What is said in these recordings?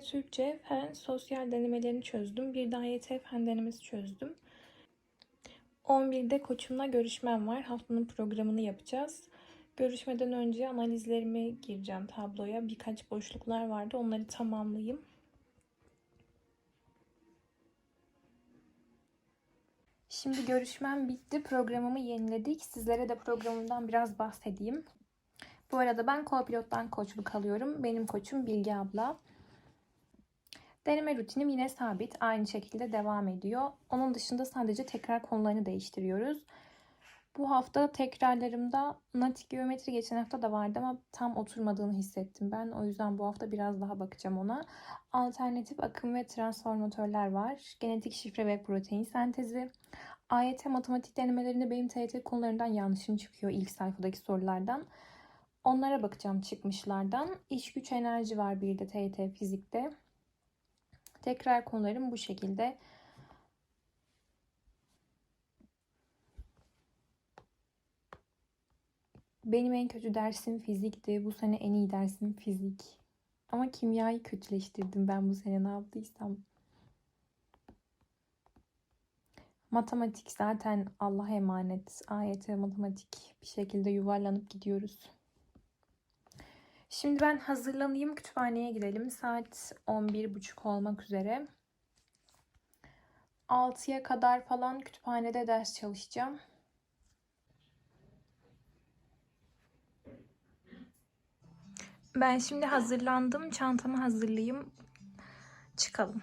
Türkçe, fen, sosyal denemelerini çözdüm. Bir de AYT fen denemesi çözdüm. 11'de koçumla görüşmem var. Haftanın programını yapacağız. Görüşmeden önce analizlerimi gireceğim tabloya. Birkaç boşluklar vardı. Onları tamamlayayım. Şimdi görüşmem bitti. Programımı yeniledik. Sizlere de programımdan biraz bahsedeyim. Bu arada ben co-pilottan koçluk alıyorum. Benim koçum Bilge abla. Deneme rutinim yine sabit. Aynı şekilde devam ediyor. Onun dışında sadece tekrar konularını değiştiriyoruz. Bu hafta tekrarlarımda natik geometri geçen hafta da vardı ama tam oturmadığını hissettim ben. O yüzden bu hafta biraz daha bakacağım ona. Alternatif akım ve transformatörler var. Genetik şifre ve protein sentezi. AYT matematik denemelerinde benim TYT konularından yanlışım çıkıyor ilk sayfadaki sorulardan. Onlara bakacağım çıkmışlardan. İş güç enerji var bir de TYT fizikte. Tekrar konularım bu şekilde. Benim en kötü dersim fizikti. Bu sene en iyi dersim fizik. Ama kimyayı kötüleştirdim ben bu sene ne yaptıysam. Matematik zaten Allah'a emanet. AYT matematik bir şekilde yuvarlanıp gidiyoruz. Şimdi ben hazırlanayım kütüphaneye gidelim. Saat 11.30 olmak üzere. 6'ya kadar falan kütüphanede ders çalışacağım. Ben şimdi hazırlandım. Çantamı hazırlayayım. Çıkalım.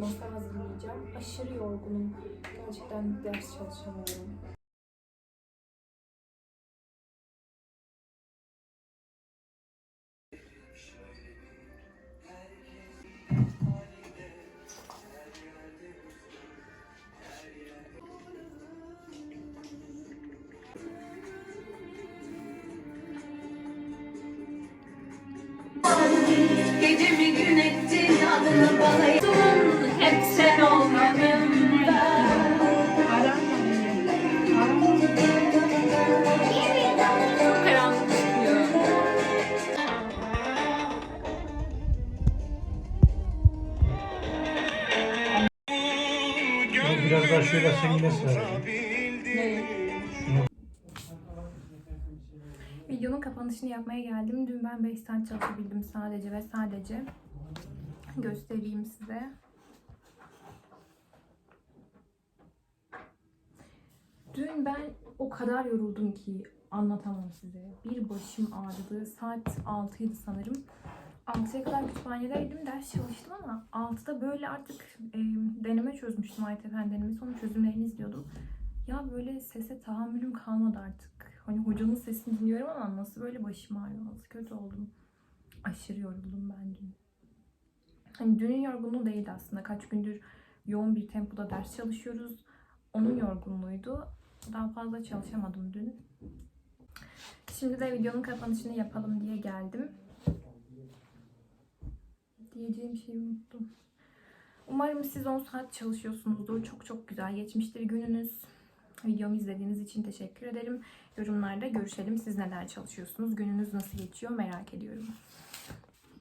Hazırlayacağım. Aşırı yorgunum. Gerçekten ders çalışamıyorum. Yine sıra. Videonun kapanışını yapmaya geldim. Dün ben 5 saat çalışabildim sadece ve sadece. Göstereyim size. Dün ben o kadar yoruldum ki anlatamam size. Bir başım ağrıdı. Saat 6'ydı sanırım. 6'ya kadar kütüphanedeydim. Ders çalıştım ama 6'da böyle artık e, deneme çözmüştüm AYTF'nin denemesi. Onun çözümlerini izliyordum. Ya böyle sese tahammülüm kalmadı artık. Hani hocanın sesini dinliyorum ama nasıl böyle başım ağrıyor, nasıl kötü oldum. Aşırı yoruldum ben dün. Hani dünün yorgunluğu değildi aslında. Kaç gündür yoğun bir tempoda ders çalışıyoruz. Onun yorgunluğuydu. Daha fazla çalışamadım dün. Şimdi de videonun kapanışını yapalım diye geldim. Diyeceğim şeyi unuttum. Umarım siz 10 saat çalışıyorsunuzdur. Çok çok güzel geçmiştir gününüz. Videomu izlediğiniz için teşekkür ederim. Yorumlarda görüşelim. Siz neler çalışıyorsunuz? Gününüz nasıl geçiyor merak ediyorum.